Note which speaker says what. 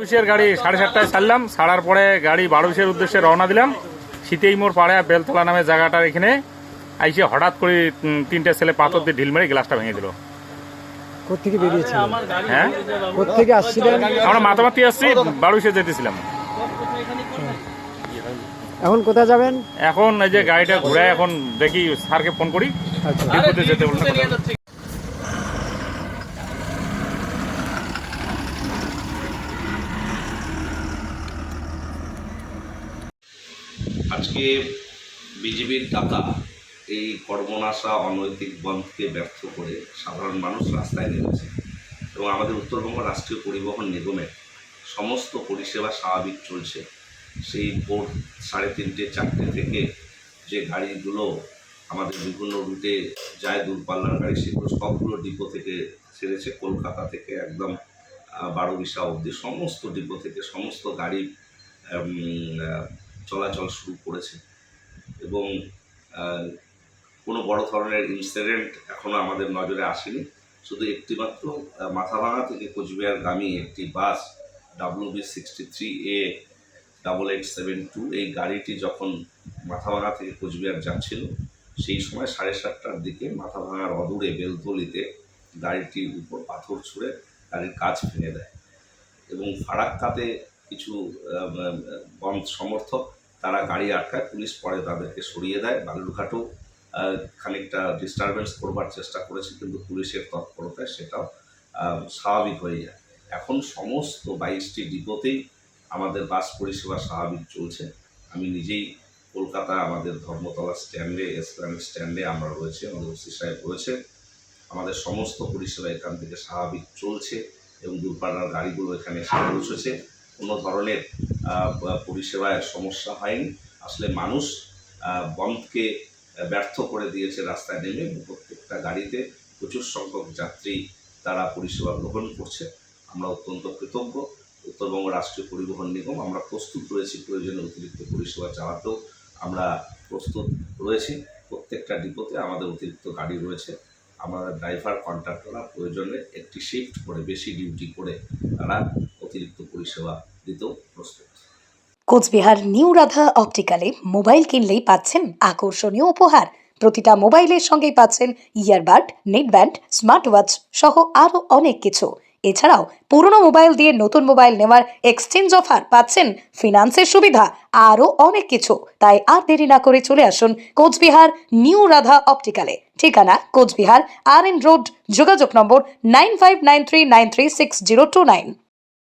Speaker 1: অফিসের গাড়ি সাড়ে সাতটায় ছাড়লাম ছাড়ার পরে গাড়ি বারোবিশের উদ্দেশ্যে রওনা দিলাম। শীতেই মোর পাড়ে বেলতলা নামে জায়গাটার এখানে আইসে হঠাৎ করে তিনটে ছেলে পাথর দিয়ে ঢিল মেরে গ্লাসটা ভেঙে দিল।
Speaker 2: কোথেকে
Speaker 1: হ্যাঁ
Speaker 2: কোথেকে আসছিলেন?
Speaker 1: আমরা মাতামাতি আসছি বারোবিশে যেতেছিলাম।
Speaker 2: এখন কোথায় যাবেন?
Speaker 1: এখন এই যে গাড়িটা ঘুরে এখন দেখি স্যারকে ফোন করি।
Speaker 2: আচ্ছা।
Speaker 1: যেতে বলছে
Speaker 3: আজকে বিজেপির ডাকা এই কর্মনাশা অনৈতিক বন্ধকে ব্যর্থ করে সাধারণ মানুষ রাস্তায় নেমেছে এবং আমাদের উত্তরবঙ্গ রাষ্ট্রীয় পরিবহন নিগমের সমস্ত পরিষেবা স্বাভাবিক চলছে। সেই ভোর সাড়ে তিনটে, চারটে থেকে যে গাড়িগুলো আমাদের বিভিন্ন রুটে যায়, দূরপাল্লার গাড়ি, সেগুলো সবগুলো ডিপো থেকে ছেড়েছে কলকাতা থেকে একদম বারো বিশা অবধি। সমস্ত ডিপো থেকে সমস্ত গাড়ি চলাচল শুরু করেছে। এবং কোনো বড় ধরনের ইনসিডেন্ট এখনও আমাদের নজরে আসেনি। শুধু একটিমাত্র মাথাভাঙা থেকে কোচবিহারগামী একটি bus W B sixty three A double eight seven two এই গাড়িটি যখন মাথাভাঙা থেকে কোচবিহার যাচ্ছিল, সেই সময় সাড়ে সাতটার দিকে মাথাভাঙার অদূরে বেলতলিতে গাড়িটির উপর পাথর ছুঁড়ে গাড়ির কাজ ভেঙে দেয়। এবং ফারাক্কাতে কিছু বন্ধ সমর্থক তারা গাড়ি আটকায়, পুলিশ পরে তাদেরকে সরিয়ে দেয়। বালুরঘাটও খানিকটা ডিস্টারবেন্স করবার চেষ্টা করেছে, কিন্তু পুলিশের তৎপরতায় সেটাও স্বাভাবিক হয়ে যায়। এখন সমস্ত বাইশটি ডিপোতেই আমাদের বাস পরিষেবা স্বাভাবিক চলছে। আমি নিজেই কলকাতা আমাদের ধর্মতলা স্ট্যান্ডে এসপ্ল্যানেড স্ট্যান্ডে আমরা রয়েছে, আমাদের ওসি সাহেব রয়েছে। আমাদের সমস্ত পরিষেবা এখান থেকে স্বাভাবিক চলছে এবং দূরপাল্লার গাড়িগুলো এখানে এসে পৌঁছেছে। কোনো ধরনের পরিষেবায় সমস্যা হয়নি। আসলে মানুষ বন্ধকে ব্যর্থ করে দিয়েছে রাস্তায় নেমে। প্রত্যেকটা গাড়িতে প্রচুর সংখ্যক যাত্রী তারা পরিষেবা গ্রহণ করছে। আমরা অত্যন্ত কৃতজ্ঞ। উত্তরবঙ্গ রাষ্ট্রীয় পরিবহন নিগম, আমরা প্রস্তুত রয়েছি প্রয়োজনে অতিরিক্ত পরিষেবা চালাতেও আমরা প্রস্তুত রয়েছি। প্রত্যেকটা ডিপোতে আমাদের অতিরিক্ত গাড়ি রয়েছে। আমাদের ড্রাইভার, কন্ট্রাক্টররা প্রয়োজনে একটি শিফট করে, বেশি ডিউটি করে তারা অতিরিক্ত পরিষেবা দিতেও প্রস্তুত।
Speaker 4: কোচবিহার নিউ রাধা অপটিক্যালে মোবাইল কিনলেই পাচ্ছেন আকর্ষণীয় উপহার। প্রতিটা মোবাইলের সঙ্গেই পাচ্ছেন ইয়ারবাড, নেটব্যান্ড স্মার্ট ওয়াচ সহ আরও অনেক কিছু। এছাড়াও পুরনো মোবাইল দিয়ে নতুন মোবাইল নেওয়ার এক্সচেঞ্জ অফার পাচ্ছেন ফিনান্সের সুবিধা, আরও অনেক কিছু। তাই আর দেরি না করে চলে আসুন কোচবিহার নিউ রাধা অপটিক্যালে। ঠিকানা কোচবিহার আর এন রোড, যোগাযোগ নম্বর nine five nine three nine three six zero two nine.